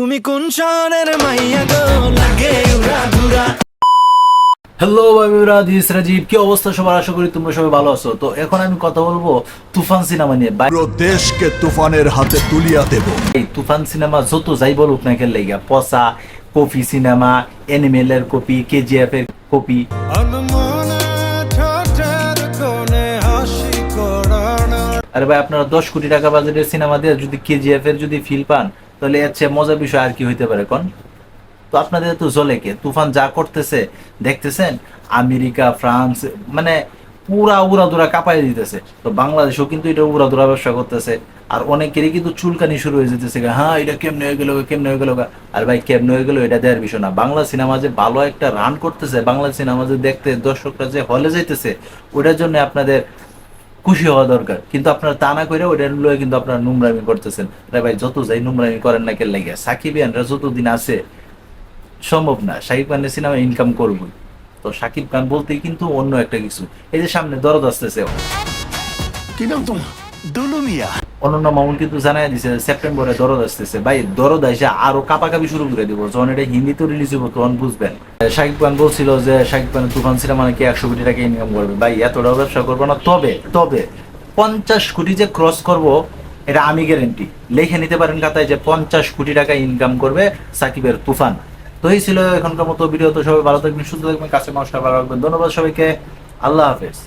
তুমি কোন শহরের মাইয়া গো? লাগে উড়া ঘুরা হ্যালো ভাইরা দিস রাজীব কি অবস্থা সবার? আশা করি তোমরা সবাই ভালো আছো। তো এখন আমি কথা বলব তুফান সিনেমা নিয়ে। ভাই পুরো দেশকে তুফানের হাতে তুলিয়া দেব। এই তুফান সিনেমা যত যাই বলুক না খেলে লেগে পচা কপি সিনেমা এনিমেলের কপি কেজিএফ এর কপি। আরে ভাই আপনারা দশ কোটি টাকা বাজেটের সিনেমা দিয়ে যদি কেজিএফ এর যদি ফিল পান তাহলে এর চেয়ে মজার বিষয় আর কি হইতে পারে, কোন? তো আপনাদের তো জলে কে? তুফান যা করতেছে, দেখতেছেন? আমেরিকা, ফ্রান্স মানে পুরা উড়াদুরা কাঁপাই দিতেছে। তো বাংলাদেশও কিন্তু এটা উড়াদুরা ব্যবসা করতেছে। আর অনেকেরই কিন্তু চুলকানি শুরু হয়ে যেতেছে হ্যাঁ এটা কেমনে হয়ে গেল কেমনে হয়ে গেল আর ভাই, কেমনে হয়ে গেল এটা দেওয়ার বিষয় না। বাংলা সিনেমা যে ভালো একটা রান করতেছে, বাংলা সিনেমা যে দেখতে দর্শকরা যে হলে যাইতেছে, ওটার জন্য আপনাদের খুশি হওয়া দরকার। কিন্তু আপনার তা না করে ওইটা লয়ে কিন্তু আপনার নোংরামি করতেছেন। আরে ভাই, যত যাই নোংরামি করেন না কেন লাগে সাকিব ইয়ানরা যতদিন আছে, সম্ভব না, সাকিব খানের সিনেমা ইনকাম করব তো সাকিব খান বলতে কিন্তু অন্য একটা কিছু। এই যে সামনে দরদ আসতেছে। কি নাম তোমার? দুলু মিয়া অনন্য মামুন কিন্তু জানাই দিছে, সেপ্টেম্বরে দরদ আসতেছে। ভাই, দরদ আরও কাপাকাপি শুরু করে দিব। যখন এটা হিন্দিতে রিলিজ হব তখন বুঝবেন। শাকিব খান বলছিল যে, শাকিব খান তুফান সিনেমা নাকি একশো কোটি টাকা ইনকাম করবে। ভাই ব্যবসা করব না। তবে তবে, পঞ্চাশ কোটি যে ক্রস করব, এটা আমি গ্যারেন্টি লিখে নিতে পারেন খাতায় যে পঞ্চাশ কোটি টাকা ইনকাম করবে সাকিবের তুফান। তো এই ছিল এখনকার মতো ভিডিও। তো সবাই ভালো থাকবেন, সুস্থ থাকবেন, কাছে মানুষটা ভালো রাখবেন। ধন্যবাদ সবাইকে। আল্লাহ হাফেজ।